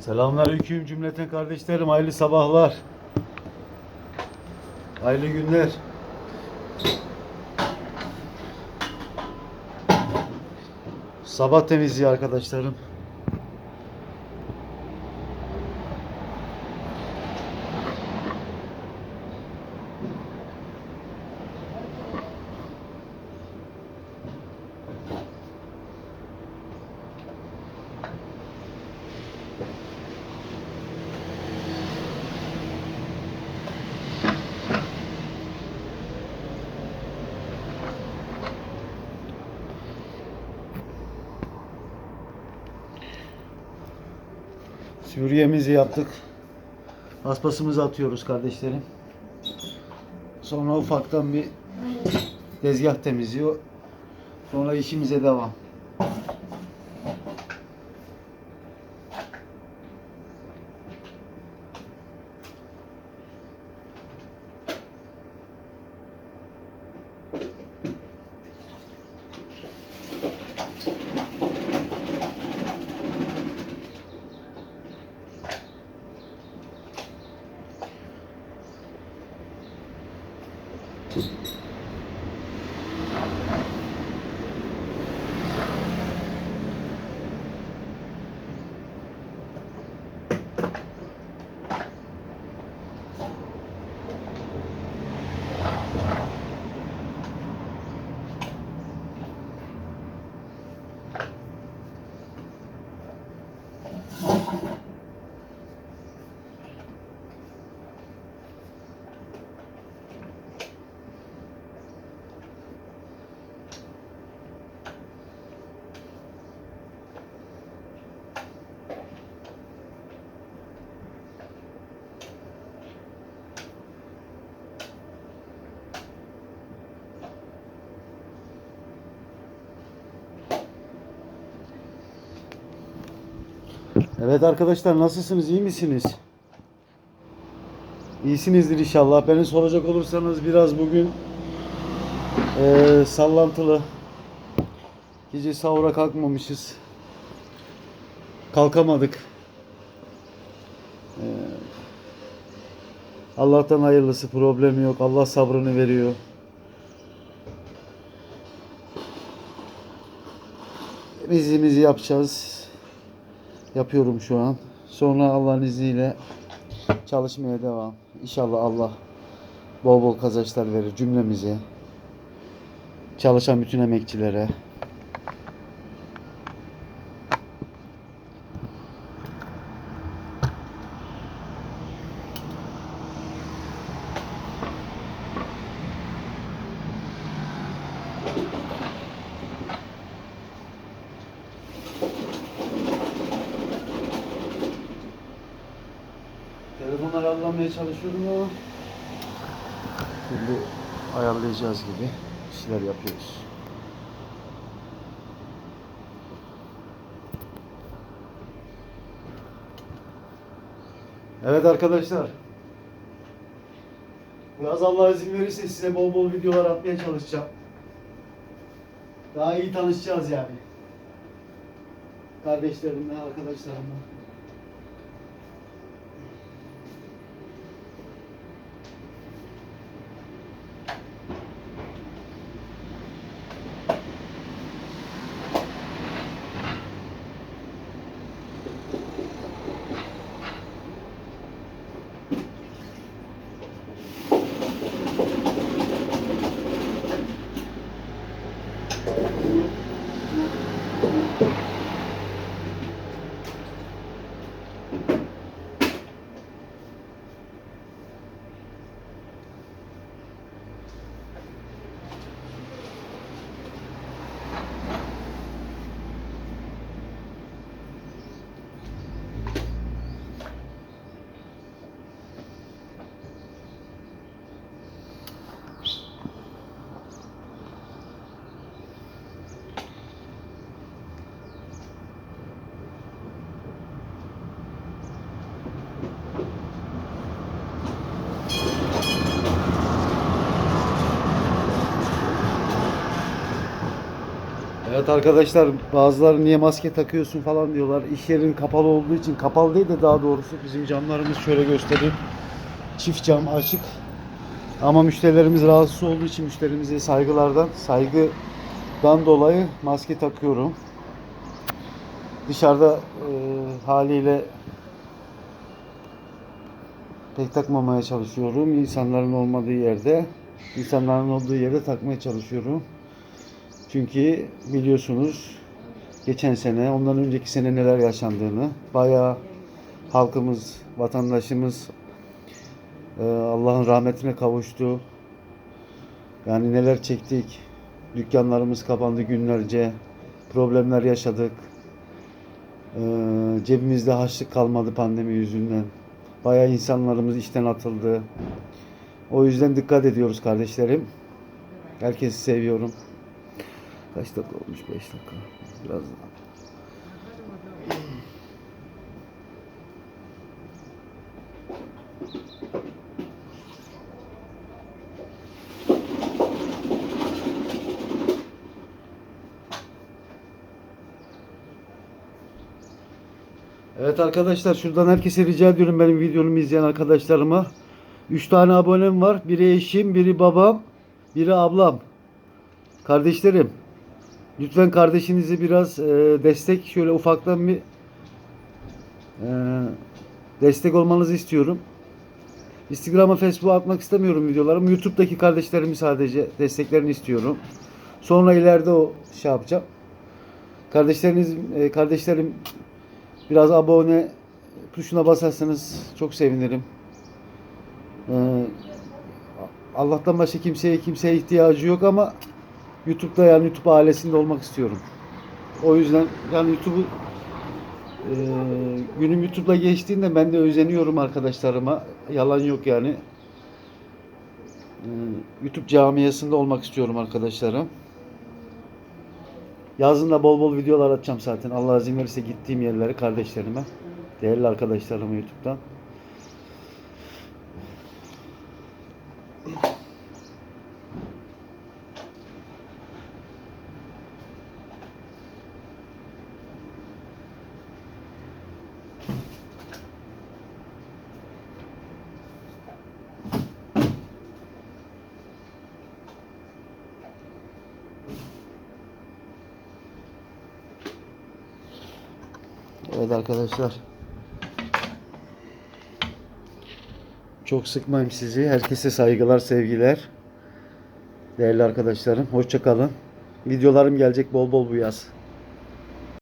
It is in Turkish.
Selamünaleyküm cümleten kardeşlerim. Hayırlı sabahlar. Hayırlı günler. Sabah temizliği arkadaşlarım. Sürüyemizi yaptık. Paspasımızı atıyoruz kardeşlerim. Sonra ufaktan bir tezgah temizliği. Sonra işimize devam. Evet arkadaşlar nasılsınız? iyi misiniz? İyisinizdir inşallah. Beni soracak olursanız biraz bugün eee, sallantılı. Gece sahura kalkmamışız. Kalkamadık. Eee, Allah'tan hayırlısı problemi yok. Allah sabrını veriyor. Temizliğimizi yapacağız. Yapıyorum şu an. Sonra Allah'ın izniyle çalışmaya devam. İnşallah Allah bol bol kazançlar verir cümlemize. Çalışan bütün emekçilere. Ayarlamaya çalışıyorum ama türlü ayarlayacağız gibi işler yapıyoruz. Evet arkadaşlar. Biraz Allah izin verirse size bol bol videolar atmaya çalışacağım. Daha iyi tanışacağız yani. Kardeşlerimle, arkadaşlarımla. Evet arkadaşlar bazıları niye maske takıyorsun falan diyorlar. İş yerin kapalı olduğu için kapalı değil de daha doğrusu bizim camlarımız şöyle göstereyim. Çift cam açık. Ama müşterilerimiz rahatsız olduğu için müşterimize saygılardan saygıdan dolayı maske takıyorum. Dışarıda e, haliyle pek takmamaya çalışıyorum. İnsanların olmadığı yerde, insanların olduğu yerde takmaya çalışıyorum. Çünkü biliyorsunuz geçen sene, ondan önceki sene neler yaşandığını, bayağı halkımız, vatandaşımız e, Allah'ın rahmetine kavuştu. Yani neler çektik. Dükkanlarımız kapandı günlerce. Problemler yaşadık. E, cebimizde harçlık kalmadı pandemi yüzünden. Bayağı insanlarımız işten atıldı. O yüzden dikkat ediyoruz kardeşlerim. Herkesi seviyorum. Kaç dakika olmuş? 5 dakika. Biraz daha. Evet arkadaşlar şuradan herkese rica ediyorum benim videomu izleyen arkadaşlarıma. 3 tane abonem var. Biri eşim, biri babam, biri ablam. Kardeşlerim lütfen kardeşinizi biraz e, destek şöyle ufaktan bir e, destek olmanızı istiyorum. Instagram'a Facebook'a atmak istemiyorum videolarımı. YouTube'daki kardeşlerimi sadece desteklerini istiyorum. Sonra ileride o şey yapacağım. Kardeşleriniz e, kardeşlerim biraz abone tuşuna basarsanız çok sevinirim. Ee, Allah'tan başka kimseye kimseye ihtiyacı yok ama YouTube'da yani YouTube ailesinde olmak istiyorum. O yüzden yani YouTube'u e, günüm YouTube'da geçtiğinde ben de özeniyorum arkadaşlarıma. Yalan yok yani. Ee, YouTube camiasında olmak istiyorum arkadaşlarım. Yazın da bol bol videolar atacağım zaten. Allah izin verirse gittiğim yerlere kardeşlerime, değerli arkadaşlarıma YouTube'dan. Evet arkadaşlar. Çok sıkmayayım sizi. Herkese saygılar, sevgiler. Değerli arkadaşlarım, hoşça kalın. Videolarım gelecek bol bol bu yaz.